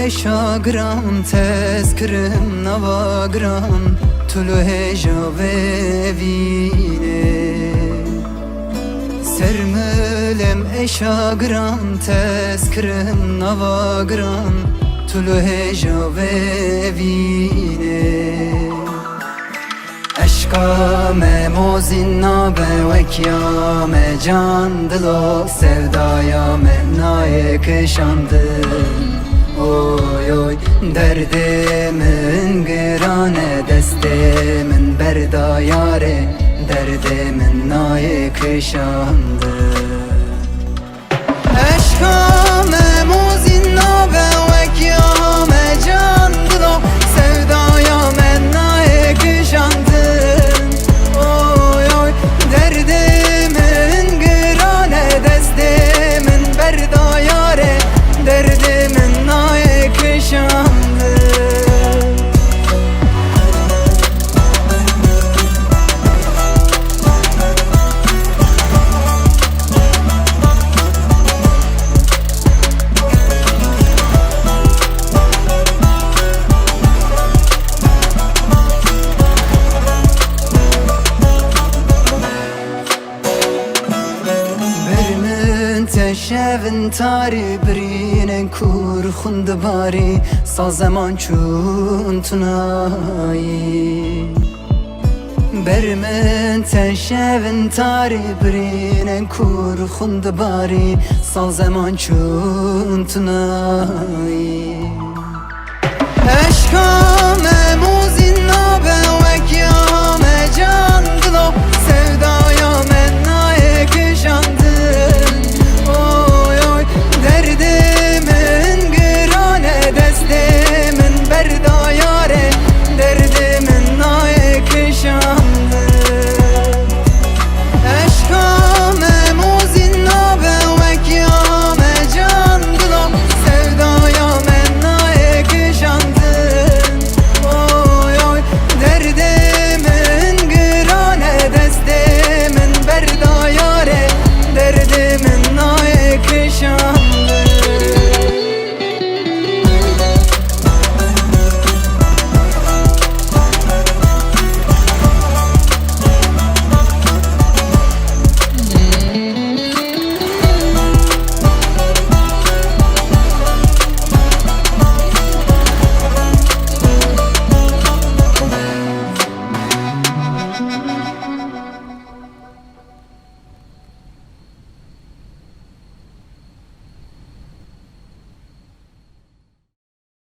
eşagram Tez kırım navagram Tülü heja ve vine. Sermülem eşagram Tez kırım navagram Tülü heja ve vine. Aşka me mozin nabe vekya me can dilo. Sevdaya me naye keşandı oy oy Derdimin girane destemin berda yare Derdimin naik şamdı Eşkamın تشوین تاری برین کور خوند باری سازمان چون تنایی برمن تشوین تاری برین کور خوند باری سازمان چون تنایی عشقا